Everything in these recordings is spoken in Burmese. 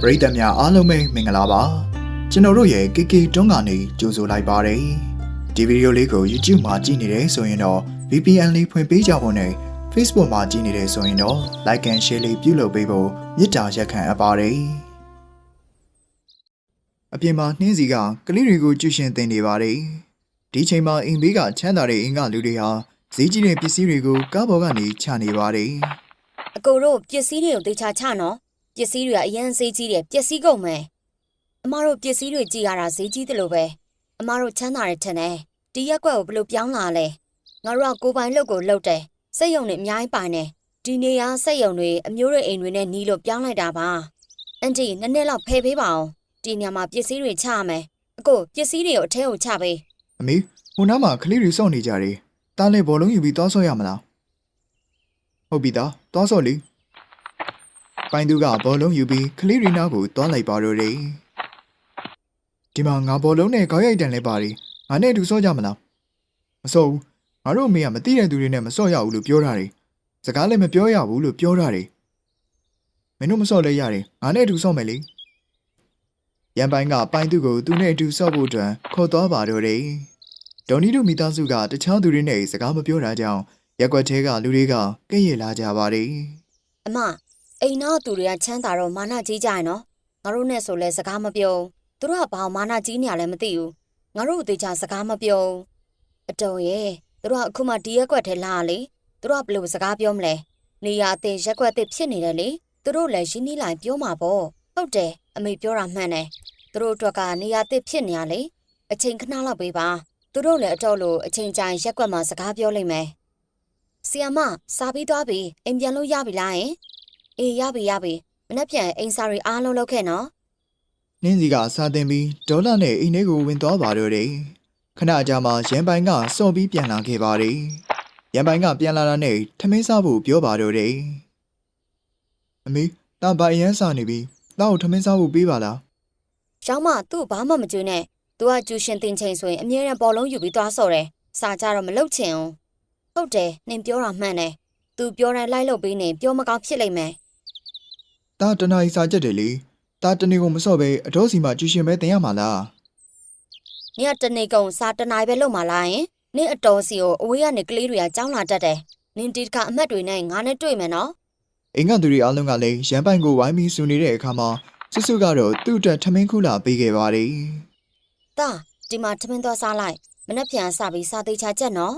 ပရိသတ်များအားလုံးပဲမင်္ဂလာပါကျွန်တော်တို့ရဲ့ KK တွန်းကနေကြိုဆိုလိုက်ပါတယ်ဒီဗီဒီယိုလေးကို YouTube မှာကြည့်နေတယ်ဆိုရင်တော့ VPN လေးဖွင့်ပေးကြဖို့နဲ့ Facebook မှာကြည့်နေတယ်ဆိုရင်တော့ Like and Share လေးပြုလုပ်ပေးဖို့မေတ္တာရက်ခံအပ်ပါတယ်အပြင်မှာနှင်းစီကကလေးတွေကိုကြွရှင်တင်နေပါတယ်ဒီချိန်မှာအိမ်ဘေးကချမ်းသာတဲ့အင်္ဂလူတွေဟာဈေးကြီးတဲ့ပစ္စည်းတွေကိုကားပေါ်ကနေချနေပါတယ်အကိုတို့ပစ္စည်းတွေကိုတေချာချနော် ပစ္စည်းတွေကအရင်ဈေးကြီးတယ်ပစ္စည်းကုန်မယ်အမတို့ပစ္စည်းတွေကြည်ရတာဈေးကြီးတယ်လို့ပဲအမတို့ချမ်းသာတယ်ထင်တယ်ဒီရက်ကွက်ကိုဘယ်လိုပြောင်းလာလဲငါတို့ကကိုယ်ပိုင်လုပ်ကိုလုပ်တယ်စက်ယုံတွေအများကြီးပိုင်တယ်ဒီနေရာစက်ယုံတွေအမျိုးတွေအိမ်တွေနဲ့နီးလို့ပြောင်းလိုက်တာပါအန်တီနည်းနည်းလောက်ဖယ်ပေးပါအောင်ဒီနေရာမှာပစ္စည်းတွေချရမယ်အကိုပစ္စည်းတွေကိုအထဲကိုချပေးအမေဟိုနားမှာကလေးတွေစောင့်နေကြတယ်။တားလေဘောလုံးယူပြီးသွားဆော့ရမလား။ဟုတ်ပြီသားသွားဆော့လေ။ ပိုင်သူကဘောလုံးယူပြီးကလေးတွေနားကိုသွားလိုက်ပါတော့တယ်။ဒီမှာငါဘောလုံးနဲ့ခေါင်းရိုက်တန်လဲပါတယ်။ငါနဲ့အတူဆော့ကြမလား။မဆော့ဘူး။ငါတို့အမေကမသိတဲ့သူတွေနဲ့မဆော့ရဘူးလို့ပြောတာတယ်။စကားလည်းမပြောရဘူးလို့ပြောတာတယ်။မင်းတို့မဆော့လဲရတယ်။ငါနဲ့အတူဆော့မယ်လေ။ရန်ပိုင်ကပိုင်သူကိုသူနဲ့အတူဆော့ဖို့အတွက်ခေါ်သွားပါတော့တယ်။ဒေါ်နီတို့မိသားစုကတခြားသူတွေနဲ့စကားမပြောတာကြောင့်ရက်ကွက်ထဲကလူတွေကကဲ့ရဲ့လာကြပါတယ်အမ အိမ်နောက်သူတွေကချမ်းသာတော့မာနကြီးကြရနော်ငါတို့နဲ့ဆိုလဲစကားမပြောဘူးသူတို့ကဘာမာနကြီးနေရလဲမသိဘူးငါတို့အသေးချာစကားမပြောဘူးအတော်ရဲ့သူတို့ကအခုမှဒီရက်ကွက်ထဲလာလေသူတို့ကဘယ်လိုစကားပြောမလဲနေရအသေးရက်ကွက်အသေးဖြစ်နေတယ်လေသူတို့လည်းရင်းနှီးလိုက်ပြောမှာပေါ့ဟုတ်တယ်အမေပြောတာမှန်တယ်သူတို့အတွက်ကနေရအသေးဖြစ်နေရလေအချိန်ခဏလောက်ပေးပါသူတို့လည်းအတော်လို့အချိန်ကြာရင်ရက်ကွက်မှာစကားပြောလိမ့်မယ်ဆီယမစားပြီးသွားပြီအိမ်ပြန်လို့ရပြီလားယင် အေးရပြီရပြီမနှက်ပြန်အိမ်စာတွေအားလုံးလုပ်ခဲ့နော်။နင်းစီကစာတင်ပြီးဒေါ်လာနဲ့အိမ်ထဲကိုဝင်သွားပါတော့တယ်။ခဏကြာမှရန်ပိုင်ကစော်ပြီးပြန်လာခဲ့ပါတယ်။ရန်ပိုင်ကပြန်လာတာနဲ့ထမင်းစားဖို့ပြောပါတော့တယ်။အမေတာဘာအရန်စားနေပြီ။တာ့ကိုထမင်းစားဖို့ပေးပါလားရောင်းမသူ့ဘာမှမကြွေးနဲ့သူကကျူရှင်တင်ချိန်ဆိုရင်အမြဲတမ်းဘောလုံးယူပြီးသွားဆော်တယ်စာကြတော့မလုပ်ချင်အောင်ဟုတ်တယ်နင်ပြောတာမှန်တယ်သူပြောတိုင်းလိုက်လုပ်ပေးနေပြောမကောင်းဖြစ်လိမ့်မယ်။ တာတနားရီစားချက်တယ်လေ။တာတနေကိုမစော့ပဲအတော်စီမှာကျူရှင်ပဲတင်ရမှာလားနင်ကတနေကုန်စာတနားပဲလုပ်မှလားယင်နင်အတော်စီကိုအဝေးကနေကလေးတွေကကြောင်းလာတတ်တယ်နင်ဒီတကအမတ်တွေနဲ့ငါနဲ့တွေ့မယ်နော်။အိမ်ကသူတွေအားလုံးကလည်းရန်ပိုင်ကိုဝိုင်းပြီးဆူနေတဲ့အခါမှာစွတ်စွတ်ကတော့သူ့အတွက်ထမင်းခုလာပေးခဲ့ပါတယ်။တာဒီမှာထမင်းသွားစားလိုက်မနှက်ပြန်စပြီးစာသေးချာချက်နော်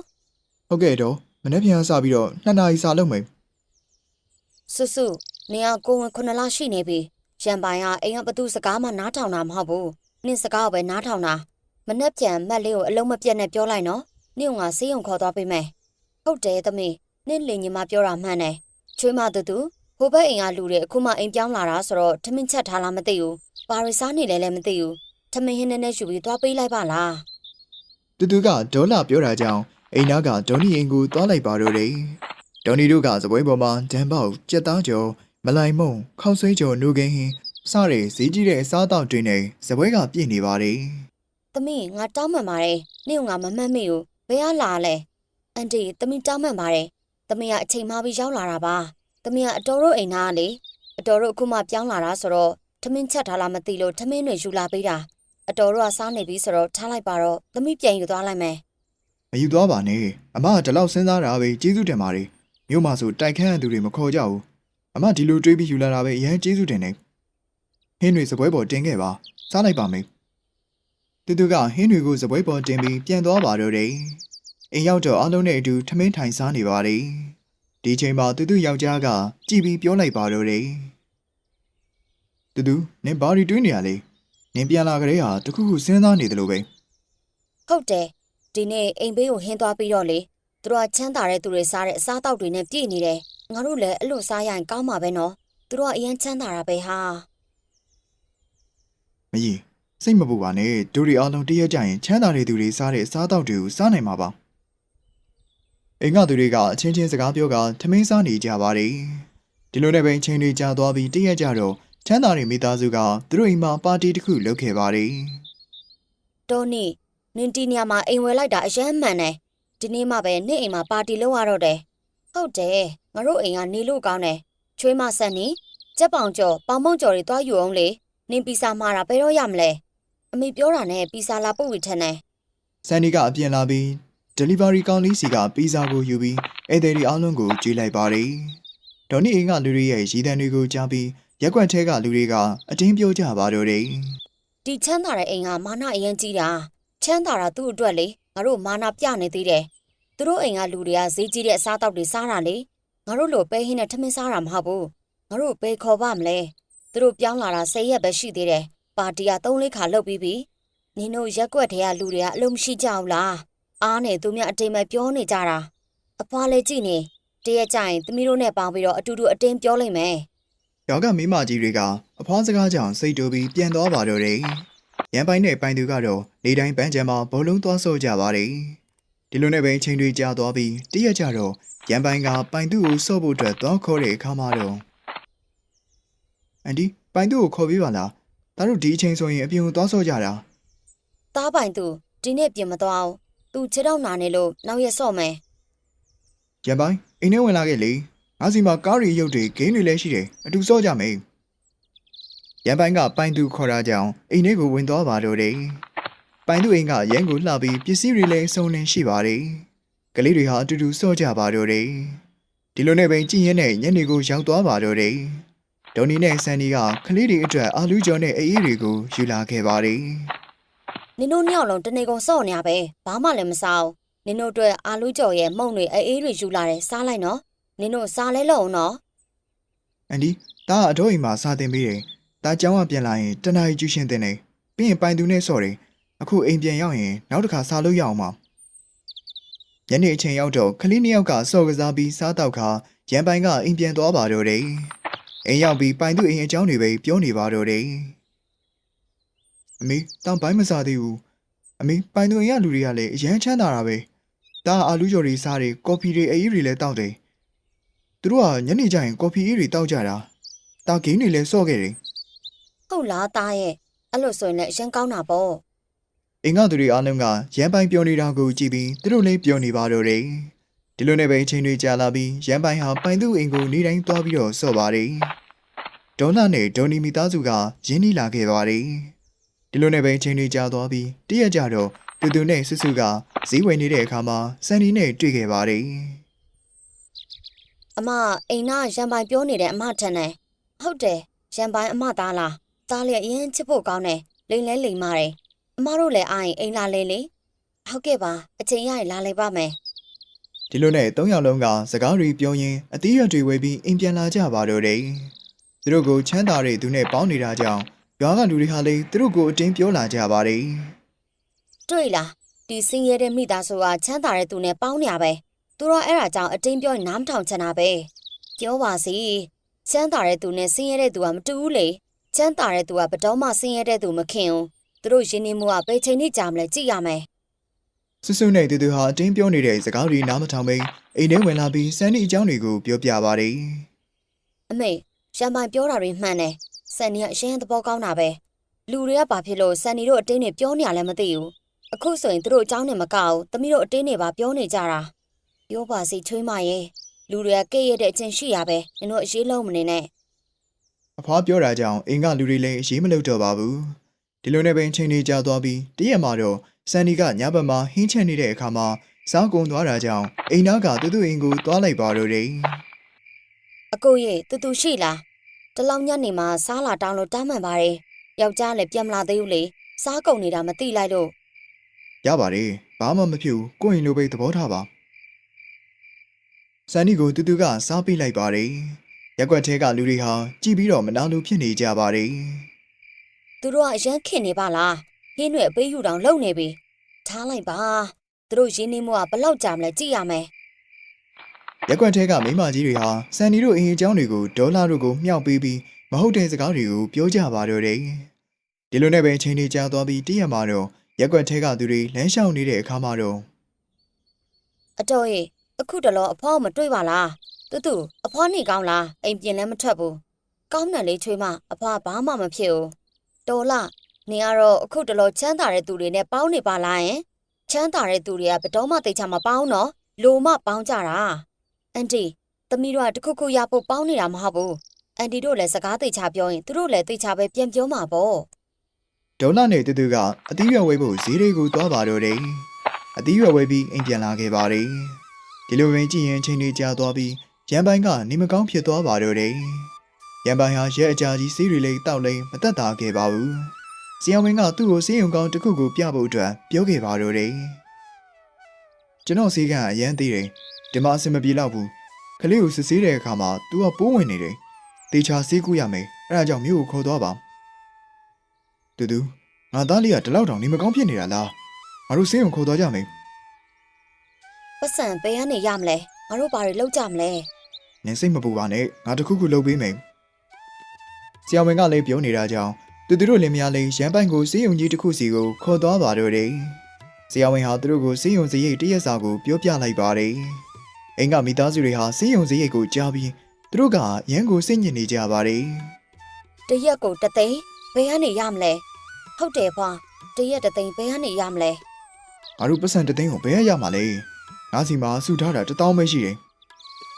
ဟုတ်ကဲ့တော့မနေ့ပြန်စပြီးတော့နှစ်နာရီစာလုပ်မယ်စွတ်စွ နေကကိုဝင်ခုနှစ်လရှိနေပြီရန်ပိုင်ကအိမ်ကဘသူစကားမှနားထောင်တာမဟုတ်ဘူးနင့်စကားကိုပဲနားထောင်တာမနှက်ပြန်မက်လေးကိုအလုံးမပြတ်နဲ့ပြောလိုက်နော်နင့်ကဆေးရုံခေါ်သွားပေးမယ်ဟုတ်တယ်သမီးနင့်လင်ညီမပြောတာမှန်တယ်ချွေးမတူတူဟိုဘက်အိမ်ကလူတွေအခုမှအိမ်ပြောင်းလာတာဆိုတော့ထမင်းချက်ထားလားမသိဘူးဘာရီစားနေလဲလည်းမသိဘူးထမင်းဟင်းနဲ့နဲ့ယူပြီးသွားပေးလိုက်ပါလားတူတူကဒေါ်လာပြောတာကြောင့်အိမ်နာကဒေါ်နီအိမ်ကိုသွားလိုက်ပါတော့တယ်ဒေါ်နီတို့ကစပွဲပေါ်မှာဒန်ပေါက်ကြက်သားကျော် မလိုက်မုံခောက်ဆွဲကျော်နူကင်းဟင်းစတဲ့ဈေးကြီးတဲ့အစားအသောက်တွေနဲ့စပွဲကပြည့်နေပါတယ်သမီးငါတောင်းမှန်ပါတယ်နင့်ကငါမမှတ်မိဘူးဘယ်ကလာလဲအန်တီသမီးတောင်းမှန်ပါတယ်သမီးကအချိန်မှပြီးရောက်လာတာပါသမီးကအတော်တို့အိမ်သားကလေအတော်တို့အခုမှပြောင်းလာတာဆိုတော့ထမင်းချက်ထားလားမသိလို့ထမင်းတွေယူလာပေးတာအတော်တို့ကစားနေပြီဆိုတော့ထားလိုက်ပါတော့သမီးပြန်ယူသွားလိုက်မယ်မယူသွားပါနဲ့အမကဒီလောက်စဉ်းစားတာပဲကျေးဇူးတင်ပါတယ်မြို့မှာဆိုတိုက်ခန်းရသူတွေမခေါ်ကြဘူး အမဒီလိုတွေးပြီးယူလာတာပဲအရင်ကျေးဇူးတင်နေဟင်းတွေစပွဲပေါ်တင်ခဲ့ပါစားလိုက်ပါမယ်တူတူကဟင်းတွေကိုစပွဲပေါ်တင်ပြီးပြန်သွားပါတော့တယ်အိမ်ရောက်တော့အားလုံးနဲ့အတူထမင်းထိုင်စားနေပါတယ်ဒီချိန်မှာတူတူယောက်ျားကကြည်ပြီးပြောလိုက်ပါတော့တယ်တူတူနင်ဘာရီတွေးနေရလဲနင်ပြန်လာကြတဲ့ဟာတခုခုစဉ်းစားနေတယ်လို့ပဲဟုတ်တယ်ဒီနေ့အိမ်ဘေးကိုဟင်းသွားပြီးတော့လေသူတို့ကချမ်းသာတဲ့သူတွေစားတဲ့အစားအသောက်တွေနဲ့ပြည့်နေတယ် ငါတို့လည်းအဲ့လိုစားရရင်ကောင်းမှာပဲနော်သူတို့ကအရင်ချမ်းသာတာပဲဟာမကြီးစိတ်မပူပါနဲ့ဒူရီအားလုံးတရက်ကြရင်ချမ်းသာတဲ့သူတွေစားတဲ့အစားအသောက်တွေကိုစားနိုင်မှာပါအိမ်ကသူတွေကအချင်းချင်းစကားပြောကထမင်းစားနေကြပါတယ်ဒီလိုနဲ့ပဲအချိန်တွေကြာသွားပြီးတရက်ကြတော့ချမ်းသာတဲ့မိသားစုကသူတို့အိမ်မှာပါတီတစ်ခုလုပ်ခဲ့ပါတယ်တော်နေနင်တီနေရာမှာအိမ်ဝယ်လိုက်တာအယမ်းမှန်တယ်ဒီနေ့မှပဲနေ့အိမ်မှာပါတီလုပ်ရတော့တယ်ဟုတ်တယ် ငါတို့အိမ်ကနေလို့ကောင်းတယ်ချွေးမဆက်နေကြက်ပေါင်ကျော်ပေါင်မုံကျော်တွေသွားယူအောင်လေနင်ပီစာမှာတာဘယ်တော့ရမလဲအမေပြောတာနဲ့ပီစာလာပို့ဝီထက်နေဆန်နီကအပြင်လာပြီး delivery ကောင်လေးစီကပီဇာကိုယူပြီးဧည့်သည်တွေအားလုံးကိုကြွေးလိုက်ပါတယ်။ဒေါ်နီအိမ်ကလူတွေရဲ့ရည်တန်းတွေကိုကြားပြီးရက်ကွက်ထဲကလူတွေကအတင်းပြောကြပါတော့တယ်ဒီချမ်းသာတဲ့အိမ်ကမာနအရင်ကြီးတာချမ်းသာတာသူ့အတွက်လေငါတို့မာနပြနေသေးတယ်သူတို့အိမ်ကလူတွေကဈေးကြီးတဲ့အစားအသောက်တွေစားတာလေ ငါတို့လိုပဲဟင်းနဲ့ထမင်းစားတာမဟုတ်ဘူးငါတို့ဘယ်ခေါ်ပါမလဲသူတို့ပြောင်းလာတာ၁၀ရက်ပဲရှိသေးတယ်ပါတီက၃လေးခါလှုပ်ပြီးပြီနင်တို့ရက်ကွက်ထဲကလူတွေကအလုံးမရှိကြဘူးလားအားနေသူများအတိမ်မဲ့ပြောနေကြတာအဖွားလေးကြည့်နေတရက်ကျရင်သမီးတို့နဲ့ပေါင်းပြီးတော့အတူတူအတင်းပြောလိုက်မယ်။ရောက်ကမိမကြီးတွေကအဖွားစကားကြောင့်စိတ်တူပြီးပြန်သွားပါတော့တယ်။ရန်ပိုင်းနဲ့ပိုင်သူကတော့နေတိုင်းပန်းချံမှာဘုံလုံးသွားဆော့ကြပါတယ်။ဒီလိုနဲ့ပဲအချိန်တွေကြာသွားပြီးတရက်ကြတော့ ရန်ပိုင်းကပိုင်သူကိုဆော့ဖို့အတွက်သွားခေါ်တဲ့အခါမှာတော့အန်ဒီပိုင်သူကိုခေါ်ပြီးပါလား။ဒါတို့ဒီအချိန်ဆိုရင်အပြင်ကိုသွားဆော့ကြတာတားပိုင်သူဒီနေ့ပြင်မသွားအောင်သူခြေတော့နာနေလို့နောက်ရက်ဆော့မယ်။ရန်ပိုင်းအိမ်ထဲဝင်လာခဲ့လေ။ငါစီမှာကားရီရုပ်တွေဂိမ်းတွေလည်းရှိတယ်။အတူဆော့ကြမယ်။ရန်ပိုင်းကပိုင်သူခေါ်တာကြောင့်အိမ်ထဲကိုဝင်သွားပါတော့တယ်။ပိုင်သူအိမ်ကရန်ကိုလှပြီးပစ္စည်းတွေလည်းစုံလင်ရှိပါတယ်။ ကလေးတွေဟာအတူတူဆော့ကြပါတော့တယ်။ဒီလိုနဲ့ပဲကြည်ရင်နဲ့ညနေကိုရောက်သွားပါတော့တယ်။ဒေါ်နီနဲ့ဆန်နီကကလေးတွေအတွက်အာလူကျော်နဲ့အေးအေးတွေကိုယူလာခဲ့ပါတယ်။နင်တို့နှစ်ယောက်လုံးတနေကုန်စော့နေရပဲဘာမှလည်းမစားဘူးနင်တို့အတွက်အာလူကြော်ရဲ့မှုန့်တွေအေးအေးတွေယူလာတယ်စားလိုက်နော်နင်တို့စားလဲလို့အောင်နော်အန်ဒီဒါကအတော့အိမ်မှာစာတင်ပေးတယ်။ဒါကြောင်းကပြန်လာရင်တနားရီကျူးရှင်းတင်တယ်။ပြီးရင်ပိုင်သူနဲ့ဆော့တယ်။အခုအိမ်ပြန်ရောက်ရင်နောက်တစ်ခါစာလို့ရအောင်ပါ။ ညနေအချိန်ရောက်တော့ကလေးနှစ်ယောက်ကဆော့ကစားပြီးစားတော့ခါရန်ပိုင်ကအိမ်ပြန်သွားပါတော့တယ်။အိမ်ရောက်ပြီးပိုင်သူအိမ်အကြောင်းတွေပဲပြောနေပါတော့တယ်။အမေတောင်ဘိုင်းမစားသေးဘူး။အမေပိုင်သူအိမ်ကလူတွေကလည်းအရန်ချမ်းသာတာပဲ။ဒါကအာလူကျော်တွေစားတယ်ကော်ဖီတွေအေးတွေလည်းတောက်တယ်။သူတို့ကညနေကျရင်ကော်ဖီအေးတွေတောက်ကြတာ။တာဂိမ်းတွေလည်းစော့ခဲ့တယ်ဟုတ်လားသားရဲ့အဲ့လိုဆိုရင်လည်းအရင်ကောင်းတာပေါ့။ အင်္ဂါသူတွေအားလုံးကရန်ပိုင်ပြောနေတာကိုကြည့်ပြီးသူတို့လည်းပြောနေပါတော့တယ်။ဒီလိုနဲ့ပဲအချိန်တွေကြာလာပြီးရန်ပိုင်ဟာပိုင်သူအိမ်ကိုနေတိုင်းသွားပြီးတော့စော့ပါတယ်။ဒေါ်လာနဲ့ဒေါ်နီမီသားစုကရင်းနှီးလာခဲ့ပါတယ်။ဒီလိုနဲ့ပဲအချိန်တွေကြာသွားပြီးတရက်ကြတော့တူတူနဲ့ဆူဆူကဈေးဝယ်နေတဲ့အခါမှာစန်ဒီနဲ့တွေ့ခဲ့ပါတယ်အမအိမ်နာရန်ပိုင်ပြောနေတဲ့အမထန်တယ်ဟုတ်တယ်ရန်ပိုင်အမသားလားသားလည်းအရင်ချစ်ဖို့ကောင်းတယ်လိန်လဲလိန်မာတယ် အမတို့လည်းအားရင်အိမ်လာလေလေဟုတ်ကဲ့ပါအချိန်ရရင်လာလိုက်ပါမယ်။ဒီလိုနဲ့သုံးယောက်လုံးကစကားတွေပြောရင်းအသီးရွက်တွေဝယ်ပြီးအိမ်ပြန်လာကြပါတော့တယ်။သူတို့ကိုချမ်းသာတဲ့သူနဲ့ပေါင်းနေတာကြောင့်ရွာကလူတွေဟာလည်းသူတို့ကိုအတင်းပြောလာကြပါတယ်။တွေ့လားဒီစင်းရဲတဲ့မိသားစုကချမ်းသာတဲ့သူနဲ့ပေါင်းနေရပဲသူတော့အဲ့ဒါကြောင့်အတင်းပြောရင်နားမထောင်ချင်တာပဲပြောပါစီချမ်းသာတဲ့သူနဲ့စင်းရဲတဲ့သူကမတူဘူးလေချမ်းသာတဲ့သူကဘယ်တော့မှစင်းရဲတဲ့သူမခင်ဘူး သူတို့ရင်းနှီးမှုကဘယ်ချိန်နဲ့ကြာမလဲကြည့်ရမယ်ဆွဆွနဲ့တူတူဟာအတင်းပြောနေတဲ့စကားတွေနားမထောင်ဘဲအိမ်ထဲဝင်လာပြီးစန်ဒီအကြောင်းတွေကိုပြောပြပါတယ်အမေရန်ပိုင်ပြောတာတွေမှန်တယ်ဆန်နီကအရင်သဘောကောင်းတာပဲလူတွေကဘာဖြစ်လို့ဆန်နီတို့အတင်းတွေပြောနေရလဲမသိဘူးအခုဆိုရင်သူတို့အကြောင်းနဲ့မကောက်ဘူးသမီးတို့အတင်းတွေပါပြောနေကြတာပြောပါစီချွေးမရဲ့လူတွေကကဲ့ရဲ့တဲ့အချင်းရှိရပဲနင်တို့အရေးလုံးမနေနဲ့။အဖွားပြောတာကြောင့်အိမ်ကလူတွေလည်းအရေးမလုပ်တော့ပါဘူး။ ဒီလိုနဲ့ပဲအချိန်တွေကြာသွားပြီးတရက်မှာတော့စန်ဒီကညဘက်မှာဟင်းချက်နေတဲ့အခါမှာစားကုန်သွားတာကြောင့်အိမ်သားကတူတူအိမ်ကိုသွားလိုက်ပါတော့တယ်အကိုရဲ့တူတူရှိလားတလောင်ညနေမှာစားလာတောင်းလို့တားမှန်ပါတယ်ယောက်ျားလည်းပြန်မလာသေးဘူးလေစားကုန်နေတာမသိလိုက်လို့။ရပါတယ်။ဘာမှမဖြစ်ဘူး။ကိုယ့်အိမ်လိုပဲသဘောထားပါ။စန်ဒီကိုတူတူကစားပေးလိုက်ပါတယ်။ရက်ွက်ထဲကလူတွေဟာကြည်ပြီးတော့မနာလိုဖြစ်နေကြပါတယ်။ သူတို့ကအရန်ခင်နေပါလားဟင်းတွေအပေးယူတောင်လုံနေပြီထားလိုက်ပါသူတို့ရင်းနှီးမှုကဘယ်လောက်ကြာမလဲကြည့်ရမယ်ရက်ကွက်ထဲကမိန်းမကြီးတွေဟာစန်နီတို့အင်အကြောင်းတွေကိုဒေါ်လာတို့ကိုမြှောက်ပေးပြီးမဟုတ်တဲ့စကားတွေကိုပြောကြပါတော့တယ်။ဒီလိုနဲ့ပဲအချိန်တွေကြာသွားပြီးတည့်ရက်မှာတော့ရက်ကွက်ထဲကသူတွေလမ်းလျှောက်နေတဲ့အခါမှာတော့အတော်ရေအခုတလောအဖွားကိုမတွေ့ပါလားတူတူအဖွားနေကောင်းလားအိမ်ပြင်လည်းမထွက်ဘူးကောင်းတယ်လေချွေးမအဖွားဘာမှမဖြစ်ဘူး တော်လားနေကတော့အခုတလောချမ်းသာတဲ့သူတွေနဲ့ပေါင်းနေပါလားယင်ချမ်းသာတဲ့သူတွေကဘယ်တော့မှတိတ်ချမပေါင်းတော့လိုမပေါင်းကြတာအန်တီသမီးတို့ကတခုခုရဖို့ပေါင်းနေတာမဟုတ်ဘူးအန်တီတို့လည်းစကားသိချပြောရင်သူတို့လည်းသိချပဲပြန်ပြောမှာပေါ့ဒေါ်လာနဲ့တူတူကအသီးရွက်ဝဲဖို့ဈေးတွေကိုသွားပါတော့တယ်အသီးရွက်ဝဲပြီးအိမ်ပြန်လာခဲ့ပါတယ်ဒီလိုပင်ကြည့်ရင်ချိန်တွေကြာသွားပြီးရန်ပိုင်ကနေမကောင်းဖြစ်သွားပါတော့တယ် ရန်ပိုင်ဟာရဲအကြာကြီးစီးရီလေးတောက်လိမ့်မတက်တာခဲ့ပါဘူးဆီယံဝင်းကသူ့ကိုစေးရုံကောင်းတစ်ခုကိုပြဖို့အတွက်ပြောခဲ့ပါတော့တယ်ကျွန်တော်စီးကအရန်သေးတယ်ဒီမှာအဆင်မပြေတော့ဘူးကလေးကိုစစ်ဆေးတဲ့အခါမှာ तू ကပိုးဝင်နေတယ်တေချာဆေးကူရမယ်အဲ့ဒါကြောင့်မြို့ကိုခေါ်သွားပါတူတူငါသားလေးကဒီလောက်တောင်နေမကောင်းဖြစ်နေတာလားငါတို့စေးရုံခေါ်သွားကြမယ်ပတ်စံဘယ်ကနေရမလဲငါတို့ဘာတွေလုပ်ကြမလဲနင်စိတ်မပူပါနဲ့ငါတခုခုလုပ်ပေးမယ် ဆရာဝန်ကလည်းပြောနေတာကြောင့်သူတို့တို့လင်မယားလေးရန်ပိုင်ကိုစေးရုံကြီးတစ်ခုစီကိုခေါ်သွားပါတော့တယ်ဆရာဝန်ဟာသူတို့ကိုစေးရုံစရိတ်တရက်စာကိုပြောပြလိုက်ပါတယ်အိမ်ကမိသားစုတွေဟာစေးရုံစရိတ်ကိုကြားပြီးသူတို့ကရန်ကိုစိတ်ညစ်နေကြပါတယ်တရက်ကိုတစ်သိန်းဘယ်ကနေရမလဲဟုတ်တယ်ဖွာတရက်တစ်သိန်းဘယ်ကနေရမလဲငါတို့ပတ်စံတစ်သိန်းကိုဘယ်ရရမှာလဲငါစီမှာစုထားတာတစ်တောင်းပဲရှိတယ်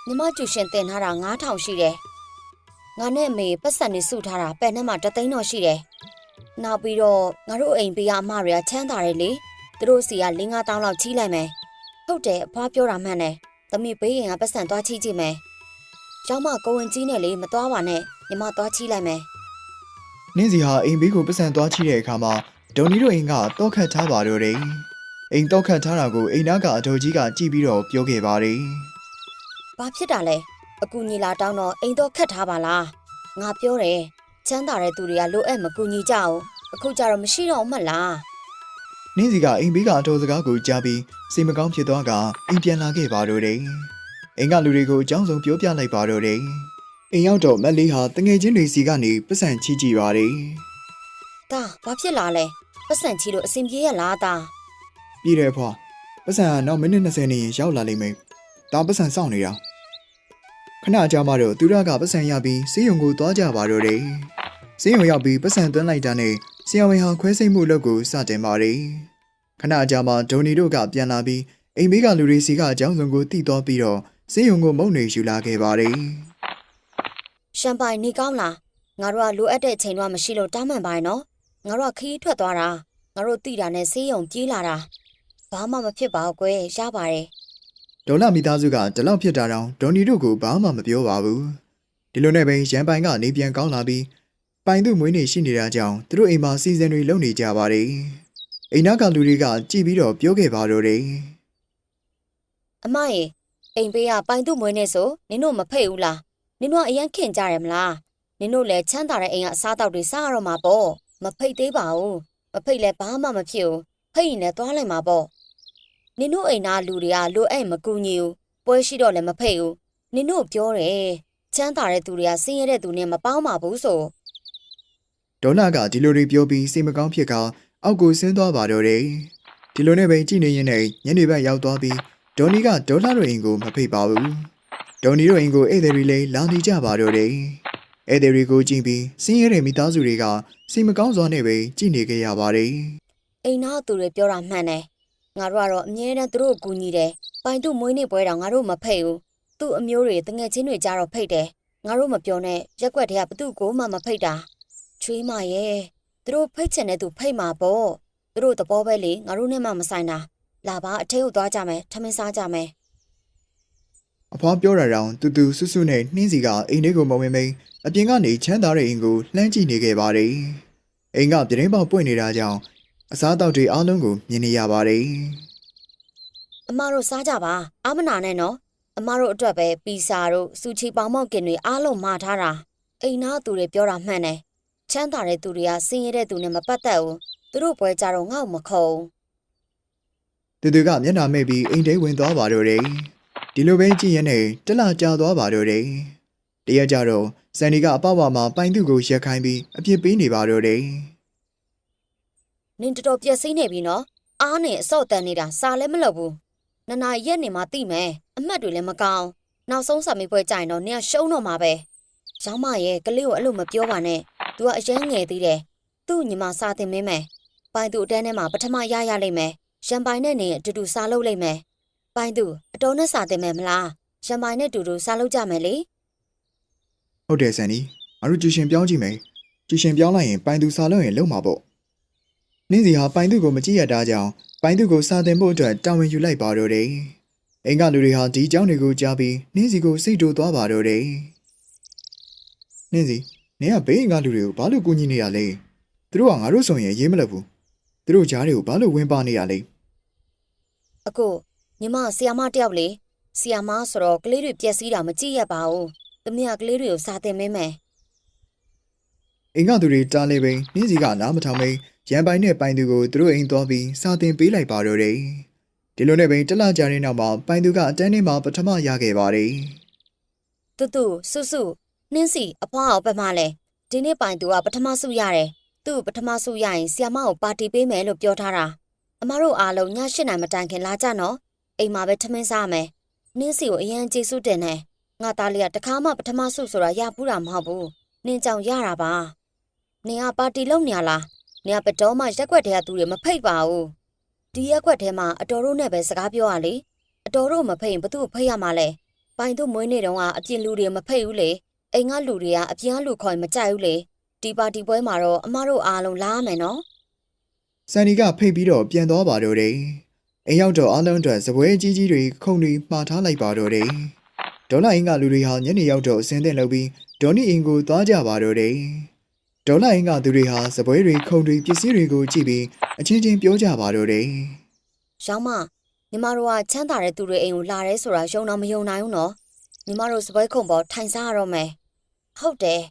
ညီမကျူရှင်တင်ထားတာ9000ရှိတယ် ငါနဲ့အမေပတ်စံနေစုထားတာပန်နဲ့မှတစ်သိန်းတော့ရှိတယ်နောက်ပြီးတော့ငါတို့အိမ်ပေးရအမတွေကချမ်းသာတယ်လေသူတို့စီက၄-၅တောင်းလောက်ချီးလိုက်မယ်ဟုတ်တယ်အဖွားပြောတာမှန်တယ်သမီးဘေးရင်ကပတ်စံသွားချီးကြည့်မယ်ကျောင်းမကိုဝင်ကြီးနဲ့လေမသွားပါနဲ့ညီမသွားချီးလိုက်မယ်နင်းစီဟာအိမ်ဘေးကိုပတ်စံသွားချိတဲ့အခါမှာဒေါ်နီတို့အိမ်ကတောက်ခတ်ထားပါတော့တယ်အိမ်တောက်ခတ်ထားတာကိုအိမ်သားကအတော်ကြီးကကြည့်ပြီးတော့ပြောခဲ့ပါတယ်ဘာဖြစ်တာလဲ အကူညီလာတောင်းတော့အိမ်တော့ခတ်ထားပါလားငါပြောတယ်ချမ်းသာတဲ့သူတွေကလိုအပ်မကူညီကြအောင်အခုကြတော့မရှိတော့မှတ်လားနင်းစီကအိမ်ဘေးကအတော်စကားကိုကြားပြီးစိတ်မကောင်းဖြစ်သွားကအိမ်ပြန်လာခဲ့ပါတော့တယ်အိမ်ကလူတွေကိုအကြောင်းစုံပြောပြလိုက်ပါတော့တယ်အိမ်ရောက်တော့မက်လေးဟာတငယ်ချင်းတွေစီကနေပတ်စံချီးကြည့်ပါတယ်ဒါဘာဖြစ်လာလဲပတ်စံချီလို့အစင်ပြေရလားဒါပြည်တယ်ဖွာပတ်စံကနောက်မိနစ်20နေရင်ရောက်လာလိမ့်မယ်ဒါပတ်စံစောင့်နေတာ ခဏကြာမှတော့သူရကပတ်စံရပြီးစေးရုံကိုသွားကြပါတော့တယ်စေးရုံရောက်ပြီးပတ်စံသွင်းလိုက်တာနဲ့ဆရာဝန်ဟာခွဲစိတ်မှုလုပ်ကိုစတင်ပါတယ်ခဏကြာမှဒိုနီတို့ကပြန်လာပြီးအိမ်ဘေးကလူတွေစီကအကြောင်းစုံကိုတည်သွားပြီးတော့စေးရုံကိုမုံနေယူလာခဲ့ပါတယ်ရှမ်ပိုင်နေကောင်းလားငါတို့ကလိုအပ်တဲ့အချိန်တော့မရှိလို့တောင်းပန်ပါရနော်ငါတို့ကခီးထွက်သွားတာငါတို့တိတာနဲ့ဆေးရုံပြေးလာတာဘာမှမဖြစ်ပါဘူးကွယ်ရပါတယ် ဒေါ်လာမိသားစုကဒီလောက်ဖြစ်တာတောင်ဒေါ်နီတို့ကိုဘာမှမပြောပါဘူးဒီလိုနဲ့ပဲရန်ပိုင်ကနေပြန်ကောင်းလာပြီးပိုင်သူမွေးနေရှိနေတာကြောင့်သူတို့အိမ်မှာစီစဉ်တွေလုပ်နေကြပါတယ်အိမ်နောက်ကလူတွေကကြည်ပြီးတော့ပြောခဲ့ပါတော့တယ်အမရေအိမ်ပေးကပိုင်သူ့မွေးနေဆိုနင်တို့မဖိတ်ဘူးလားနင်တို့ကအရင်ခင်ကြရမလားနင်တို့လည်းချမ်းသာတဲ့အိမ်ကအစားအသောက်တွေစားရတော့မှာပေါ့မဖိတ်သေးပါဘူးမဖိတ်လဲဘာမှမဖြစ်ဘူးဖိတ်ရင်လည်းသွားလိုက်မှာပေါ့ နင်တို့အိမ်သားလူတွေကလိုအဲ့မကူညီဘူးပွဲရှိတော့လည်းမဖိတ်ဘူးနင်တို့ပြောတယ်ချမ်းသာတဲ့သူတွေကဆင်းရဲတဲ့သူနဲ့မပေါင်းပါဘူးဆိုဒေါ်လာကဒီလိုတွေပြောပြီးစိတ်မကောင်းဖြစ်ကအောက်ကိုဆင်းသွားပါတော့တယ်ဒီလိုနဲ့ပဲကြည်နေရင်နဲ့ညနေဘက်ရောက်သွားပြီးဒေါ်နီကဒေါ်လာတို့အိမ်ကိုမဖိတ်ပါဘူးဒေါ်နီတို့အိမ်ကိုဧည့်သည်တွေလည်းလာနေကြပါတော့တယ်ဧည့်သည်တွေကိုကြည့်ပြီးစင်းရဲတဲ့မိသားစုတွေကစိတ်မကောင်းစွာနဲ့ပဲကြည်နေကြရပါတယ်အိမ်သားသူတွေပြောတာမှန်တယ် ငါတို့ကတော့အမြဲတမ်းသူတို့ကိုကူညီတယ်ပိုင်သူ့မွေးနေ့ပွဲတော့ငါတို့မဖိတ်ဘူးသူ့အမျိုးတွေတငယ်ချင်းတွေကြတော့ဖိတ်တယ်ငါတို့မပြောနဲ့ရက်ွက်တွေကဘသူ့ကိုမှမဖိတ်တာချွေးမရဲ့သူတို့ဖိတ်ချင်တဲ့သူဖိတ်မှာပေါ့သူတို့သဘောပဲလေငါတို့နဲ့မှမဆိုင်တာလာပါအထဲကိုသွားကြမယ်ထမင်းစားကြမယ်အဖွားပြောတာတောင်တူတူဆွဆွနဲ့နှင်းစီကအိမ်ထဲကိုမဝင်မိန်အပြင်ကနေချမ်းသာတဲ့အိမ်ကိုလှမ်းကြည့်နေခဲ့ပါတယ်အိမ်ကပြတင်းပေါက်ပွင့်နေတာကြောင့် အစားအသောက်တွေအားလုံးကိုမြင်နေရပါတယ်အမတို့စားကြပါအာမနာနဲ့နော်အမတို့အတွက်ပဲပီဇာတို့စူချီပေါင်မောက်ကင်တွေအားလုံးမှာထားတာအိမ်သားသူတွေပြောတာမှန်တယ်ချမ်းသာတဲ့သူတွေကဆင်းရဲတဲ့သူနဲ့မပတ်သက်ဘူးသူတို့ပွဲကြတော့ငေါ့မခုံတူတူကမျက်နှာမဲ့ပြီးအိမ်ထဲဝင်သွားပါတော့တယ်ဒီလိုပဲကြည့်ရင်နဲ့တလကြာသွားပါတော့တယ်တရက်ကြတော့စန်ဒီကအပေါ့ပါမှာပိုင်သူကိုရက်ခိုင်းပြီးအပြစ်ပေးနေပါတော့တယ် နင်တော်တော်ပြက်စီးနေပြီနော်အားနဲ့အစော့တန်နေတာစာလည်းမလုပ်ဘူးနနာရက်နေမှတိမယ်အမှတ်တွေလည်းမကောင်းနောက်ဆုံးစာမေးပွဲကြရင်တော့နင်ကရှုံးတော့မှာပဲကျောင်းမရဲ့ကလေးကိုအဲ့လိုမပြောပါနဲ့ तू ကအရင်ငယ်သေးတယ်သူ့ညီမစာတင်မင်းမယ်ပိုင်သူအတန်းထဲမှာပထမရရလိမ့်မယ်ရန်ပိုင်နဲ့နေအတူတူစာလုပ်လိမ့်မယ်ပိုင်သူအတော်နဲ့စာတင်မယ်မလားရန်ပိုင်နဲ့အတူတူစာလုပ်ကြမယ်လေဟုတ်တယ်ဆန်နီငါတို့ကျူရှင်ပြောင်းကြည့်မယ်ကျူရှင်ပြောင်းလိုက်ရင်ပိုင်သူစာလုံးရင်လုံမှာပေါ့ နင်းစီဟာပိုင်သူကိုမကြည့်ရတာကြောင့်ပိုင်သူကိုစာတင်ဖို့အတွက်တာဝန်ယူလိုက်ပါတော့တယ်အိမ်ကလူတွေဟာဒီအကြောင်းတွေကိုကြားပြီးနင်းစီကိုစိတ်တူသွားပါတော့တယ်နင်းစီနင်ကဘေးအိမ်ကလူတွေကိုဘာလို့ကူညီနေရလဲသူတို့ကငါတို့ဆိုရင်ရေးမလက်ဘူးသူတို့ကြားတွေကိုဘာလို့ဝင်ပါနေရလဲအကိုညီမဆီယာမတယောက်လေဆီယာမဆိုတော့ကလေးတွေပျက်စီးတာမကြည့်ရပါဘူးသမီးကကလေးတွေကိုစာတင်မင်းမယ်အိမ်ကသူတွေတားလေပိန်နင်းစီကနားမထောင်မိန် ရန်ပိုင်နဲ့ပိုင်သူကိုသူတို့အိမ်သွားပြီးစာတင်ပေးလိုက်ပါတော့တယ်ဒီလိုနဲ့ပိန်တလကြာတဲ့နောက်မှာပိုင်သူကအတန်းထဲမှာပထမရခဲ့ပါတယ်တူတူစုစုနှင်းစီအဖွားအောင်ပတ်မလဲဒီနေ့ပိုင်သူကပထမဆုရတယ်သူ့ပထမဆုရရင်ဆီယာမကိုပါတီပေးမယ်လို့ပြောထားတာအမတို့အားလုံးည၈နိုင်မတိုင်ခင်လာကြနော်အိမ်မှာပဲထမင်းစားမယ်နှင်းစီကိုအရန်ကျေးဇူးတင်တယ်ငါသားလေးကတခါမှပထမဆုဆိုတာရဘူးတာမဟုတ်ဘူးနင်းကြောင့်ရတာပါနင်ကပါတီလုပ်နေရလား နင်ကဘယ်တော့မှရက်ွက်တဲ့သူတွေမဖိတ်ပါဘူးဒီရက်ွက်ထဲမှာအတော်တို့နဲ့ပဲစကားပြောရလေအတော်တို့မဖိတ်ရင်ဘသူ့ကိုဖိတ်ရမှာလဲပိုင်တို့မွေးနေ့တုန်းကအပြင်လူတွေမဖိတ်ဘူးလေအိမ်ကလူတွေကအပြင်ကလူခေါ်ရင်မကြိုက်ဘူးလေဒီပါတီပွဲမှာတော့အမတို့အားလုံးလာရမယ်နော်ဆန်နီကဖိတ်ပြီးတော့ပြန်သွားပါတော့တယ်အိမ်ရောက်တော့အားလုံးအတွက်စပွဲကြီးကြီးတွေခုံတွေမှားထားလိုက်ပါတော့တယ်ဒေါ်လာအင်းကလူတွေဟာညနေရောက်တော့အစင်းတဲ့လုပ်ပြီးဒေါ်နီအင်ကိုသွားကြပါတော့တယ် ဒေါ်လာအင်းကသူတွေဟာစပွဲတွေခုံတွေပစ္စည်းတွေကိုကြည့်ပြီးအချင်းချင်းပြောကြပါတော့တယ်ရောင်းမညီမတို့ကချမ်းသာတဲ့သူတွေအိမ်ကိုလာရဲဆိုတာယုံတော့မယုံနိုင်ဘူးနော်ညီမတို့စပွဲခုံပေါ်ထိုင်စားရတော့မယ်ဟုတ်တယ်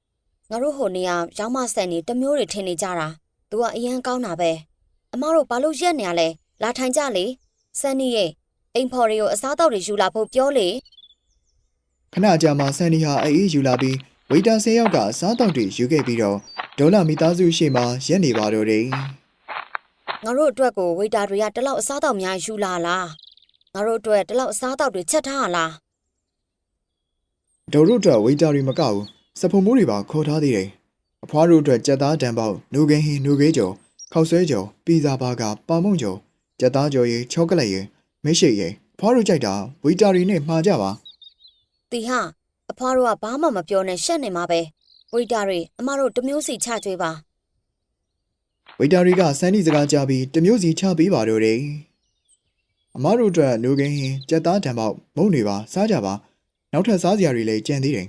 ငါတို့ဟိုနေရာရောင်းမဆန်နေတစ်မျိုးတွေထင်နေကြတာသူကအရန်ကောင်းတာပဲအမတို့ဘာလို့ရက်နေရလဲလာထိုင်ကြလေဆန်နီရဲ့အိမ်ဖော်တွေကိုအစားအသောက်တွေယူလာဖို့ပြောလေခဏကြာမှဆန်နီဟာအေးအေးယူလာပြီးဝေတာဆေးယောက်ကစားတောက်တွေယူခဲ့ပြီးတော့ ဒေါ်လာမိသားစုရှေ့မှာရက်နေပါတော့တယ်ငါတို့အတွက်ကိုဝေတာတွေကတလောက်အစားအသောက်များယူလာလားငါတို့အတွက်တလောက်အစားအသောက်တွေချက်ထားရလားဒေါ်တို့အတွက်ဝေတာတွေမကဘူးစဖုံမိုးတွေပါခေါ်ထားသေးတယ်အဖွားတို့အတွက်ကြက်သားတံပေါက်နူကင်းဟင်းနူကေးကျော်ခောက်ဆွဲကျော်ပီဇာဘာဂါပါမုံကျော်ကြက်သားကျော်ရေချောကလက်ရေမရှိရေအဖွားတို့ကြိုက်တာဝေတာတွေနဲ့မှာကြပါတီဟာအဖွားတို့ကဘာမှမပြောနဲ့ရှက်နေမှာပဲ ဝေတာတွေအမတို့တစ်မျိုးစီချကြွေးပါဝေတာတွေကစန်းနီစကားကြားပြီးတစ်မျိုးစီချပေးပါတော့တယ်အမားတို့အတွက်နူကင်းဟင်းကြက်သားတံပေါက်မုံတွေပါစားကြပါနောက်ထပ်စားစရာတွေလည်းကြံသေးတယ်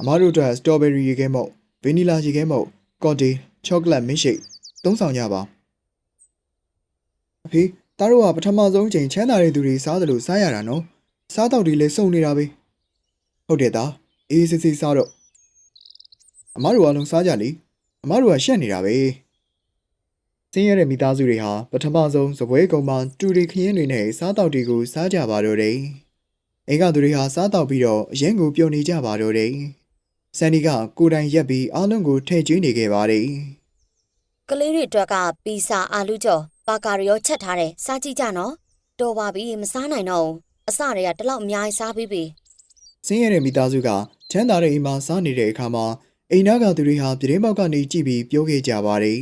အမားတို့အတွက်စတော်ဘယ်ရီရေခဲမုတ်ဗနီလာရေခဲမုတ်ကော်တီချောကလက်မင်းရှိတ်သုံးဆောင်ကြပါအဖေတားတို့ကပထမဆုံးချိန်ချမ်းသာတဲ့သူတွေစားတယ်လို့စားရတာနော်စားတော့တွေလည်းစုံနေတာပဲဟုတ်တယ်သား အေးစစ်စစ်စားတော့အမားတို့အလုံးစားကြလေအမားတို့ကရှက်နေတာပဲဆင်းရဲတဲ့မိသားစုတွေဟာပထမဆုံးစပွဲကုံမှာတူရီခရင်တွေနဲ့စားတော့တွေကိုစားကြပါတော့တယ်အိမ်ကသူတွေဟာစားတော့ပြီးတော့အရင်ကိုပြုံနေကြပါတော့တယ်ဆန်ဒီကကိုယ်တိုင်ရက်ပြီးအားလုံးကိုထဲ့ကျွေးနေခဲ့ပါတယ်ကလေးတွေအတွက်ကပီဆာအာလူကျော်ပါကာရီရောချက်ထားတယ်စားကြည့်ကြနော်တော်ပါပြီမစားနိုင်တော့ဘူးအစတွေကတလောက်အများကြီးစားပြီးပြီ ဆင်းရဲတဲ့မိသားစုကချမ်းသာတဲ့အိမ်မှာစားနေတဲ့အခါမှာအိမ်နာကသူတွေဟာပြတင်းပေါက်ကနေကြည့်ပြီးပြောခဲ့ကြပါတယ်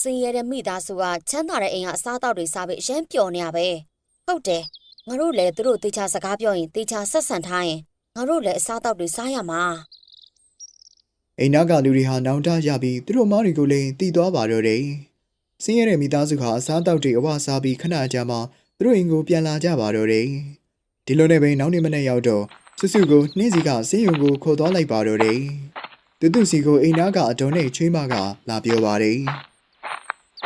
စင်ရတဲ့မိသားစုကချမ်းသာတဲ့အိမ်ကအစားအသောက်တွေစားပြီးအရင်ပျော်နေရပဲဟုတ်တယ်ငါတို့လည်းသူတို့တေချာစကားပြောရင်တေချာဆက်ဆံထားရင်ငါတို့လည်းအစားအသောက်တွေစားရမှာအိမ်နာကလူတွေဟာနောင်တရပြီးသူတို့အမားတွေကိုလည်းတီးသွားပါတော့တယ်ဆင်းရဲတဲ့မိသားစုဟာအစားတောက်တွေအဝစားပြီးခဏကြာမှသူတို့အိမ်ကိုပြန်လာကြပါတော့တယ်ဒီလိုနဲ့ပဲနောက်နေ့မနေ့ရောက်တော့ စုစုကိုနှင်းစီကဆင်းရုံကိုခေါ်သွားလိုက်ပါတော့တယ်သူသူစီကိုအိမ်နာကအတော်နဲ့ချွေးမကလာပြောပါတယ်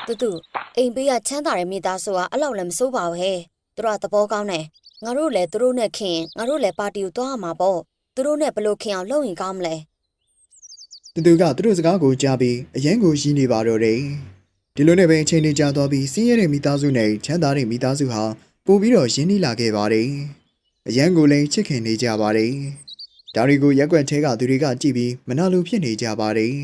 တူတူအိမ်ပေးကချမ်းသာတဲ့မိသားစုကအဲ့လောက်လည်းမစိုးပါဘူးဟဲ့သူတို့ကသဘောကောင်းတယ်ငါတို့လည်းသူတို့နဲ့ခင်ငါတို့လည်းပါတီကိုသွားရမှာပေါ့သူတို့နဲ့ဘယ်လို့ခင်အောင်လုပ်ရင်ကောင်းမလဲသူသူကသူတို့စကားကိုကြားပြီးအရင်ကိုရင်းနေပါတော့တယ်ဒီလိုနဲ့ပဲအချိန်လေးကြာသွားပြီးဆင်းရဲတဲ့မိသားစုနဲ့ချမ်းသာတဲ့မိသားစုဟာပို့ပြီးတော့ရင်းနှီးလာခဲ့ပါတယ် အရန်ကိုလည်းချစ်ခင်နေကြပါတယ်ဒါတွေကိုရက်ွက်ထဲကသူတွေကကြည့်ပြီးမနာလိုဖြစ်နေကြပါတယ်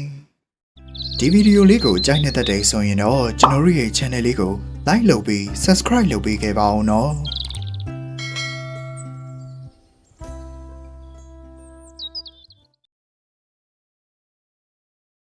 ဒီဗီဒီယိုလေးကိုကြိုက်နေတဲ့တဲ့ဆိုရင်တော့ကျွန်တော်တို့ရဲ့ channel လေးကို like လုပ်ပြီး subscribe လုပ်ပေးခဲ့ပါဦးနော်